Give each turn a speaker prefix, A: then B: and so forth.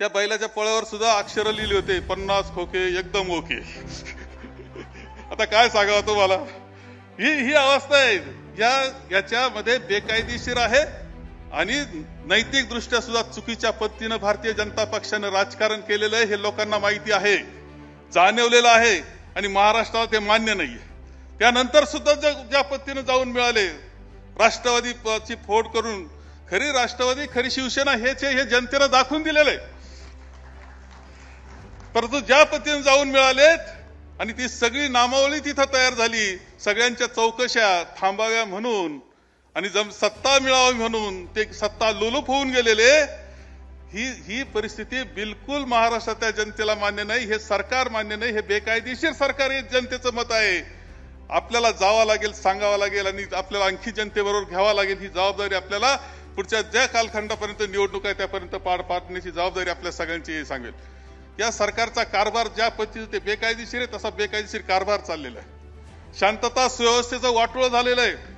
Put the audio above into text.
A: त्या बैलाच्या पळ्यावर सुद्धा अक्षर लिहिले होते पन्नास खोके एकदम ओके. आता काय सांगावं तुम्हाला? ही ही अवस्था आहे. या याच्यामध्ये बेकायदेशीर आहे आणि नैतिक दृष्ट्या सुद्धा चुकीच्या पद्धतीनं भारतीय जनता पक्षानं राजकारण केलेलं आहे हे लोकांना माहिती आहे. जाणवलेलं आहे आणि महाराष्ट्राला ते मान्य नाहीये. त्यानंतर सुद्धा ज्या ज्या पद्धतीनं जाऊन मिळाले राष्ट्रवादीची फोड करून खरी राष्ट्रवादी खरी शिवसेना हेच हे जनतेनं दाखवून दिलेलं आहे. परंतु ज्या पद्धतीने जाऊन मिळालेत आणि ती सगळी नामावली तिथं तयार झाली सगळ्यांच्या चौकशा थांबाव्या म्हणून आणि जम सत्ता मिळावी म्हणून ते सत्ता लोलूप होऊन गेलेले ही ही परिस्थिती बिलकुल महाराष्ट्रातल्या जनतेला मान्य नाही हे सरकार मान्य नाही हे बेकायदेशीर सरकार हे जनतेचं मत आहे. आपल्याला जावं लागेल सांगावं लागेल आणि आपल्याला आणखी जनतेबरोबर घ्यावा लागेल ही जबाबदारी आपल्याला पुढच्या ज्या कालखंडापर्यंत निवडणूक आहे त्यापर्यंत पार पाडण्याची जबाबदारी आपल्या सगळ्यांची सांगेल. या सरकारचा कारभार ज्या पद्धतीने ते बेकायदेशीर आहे तसा बेकायदेशीर कारभार चाललेला आहे. शांतता सुव्यवस्थेचं वाटोळं झालेलं आहे.